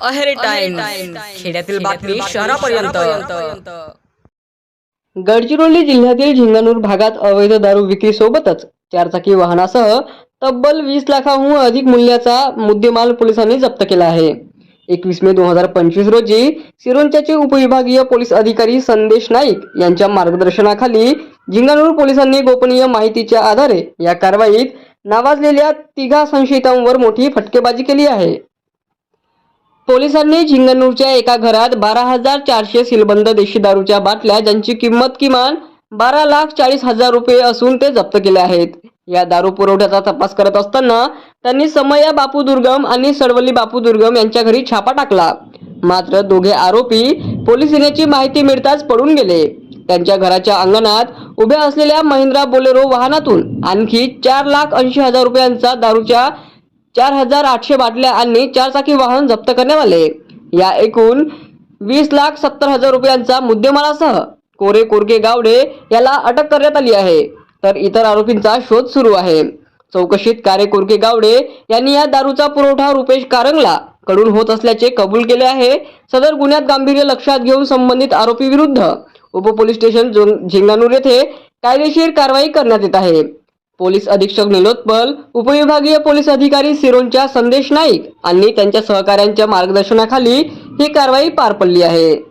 Aheri time खेड्यातील बातमी शहरापर्यंत. गडचिरोली जिल्ह्यातील झिंगणूर भागात अवैध दारू विक्री सोबतच चारचाकी वाहनासह तब्बल वीस लाखाहून अधिक मूल्याचा मुद्देमाल पोलिसांनी जप्त केला आहे. एकवीस मे दोन हजार पंचवीस रोजी सिरोंचाचे उपविभागीय पोलीस अधिकारी संदेश नाईक यांच्या मार्गदर्शनाखाली झिंगणूर पोलिसांनी गोपनीय माहितीच्या आधारे या कारवाईत नावाजलेल्या तिघा संशयितांवर मोठी फटकेबाजी केली आहे. पोलिसांनी झिंगणूरच्या एका घरात बारा हजार चारशे सीलबंद देशी दारूच्या बाटल्या ज्यांची किंमत किमान बारा लाख चाळीस हजार रुपये असून ते जप्त केले आहेत. या दारू पुरवठ्याचा तपास करत असताना त्यांनी समया बापू दुर्गम आणि सडवली बापू दुर्गम यांच्या घरी छापा टाकला. मात्र दोघे आरोपी पोलीस येण्याची माहिती मिळताच पडून गेले. त्यांच्या घराच्या अंगणात उभ्या असलेल्या महिंद्रा बोलेरो वाहनातून आणखी चार लाख ऐंशी हजार रुपयांचा दारूच्या चार हजार आठशे बाटल्या आणि चारचाकी वाहन जप्त करण्यात आले. या एकूण वीस लाख सत्तर हजार रुपयांचा मुद्देमालासह कोरे कोरके गावडे याला अटक करण्यात आली आहे. तर इतर आरोपींचा शोध सुरू आहे. चौकशीत कारे कोरके गावडे यांनी या दारूचा पुरवठा रुपेश कारंगला कडून होत असल्याचे कबूल केले आहे. सदर गुन्ह्यात गांभीर्य लक्षात घेऊन संबंधित आरोपी विरुद्ध उप पोलीस स्टेशन जों- झिंगानूर येथे कायदेशीर कारवाई करण्यात येत आहे. पोलीस अधीक्षक निलोत्पल उपविभागीय पोलीस अधिकारी सिरोंच्या संदेश नाईक आणि त्यांच्या सहकाऱ्यांच्या मार्गदर्शनाखाली ही कारवाई पार पडली आहे.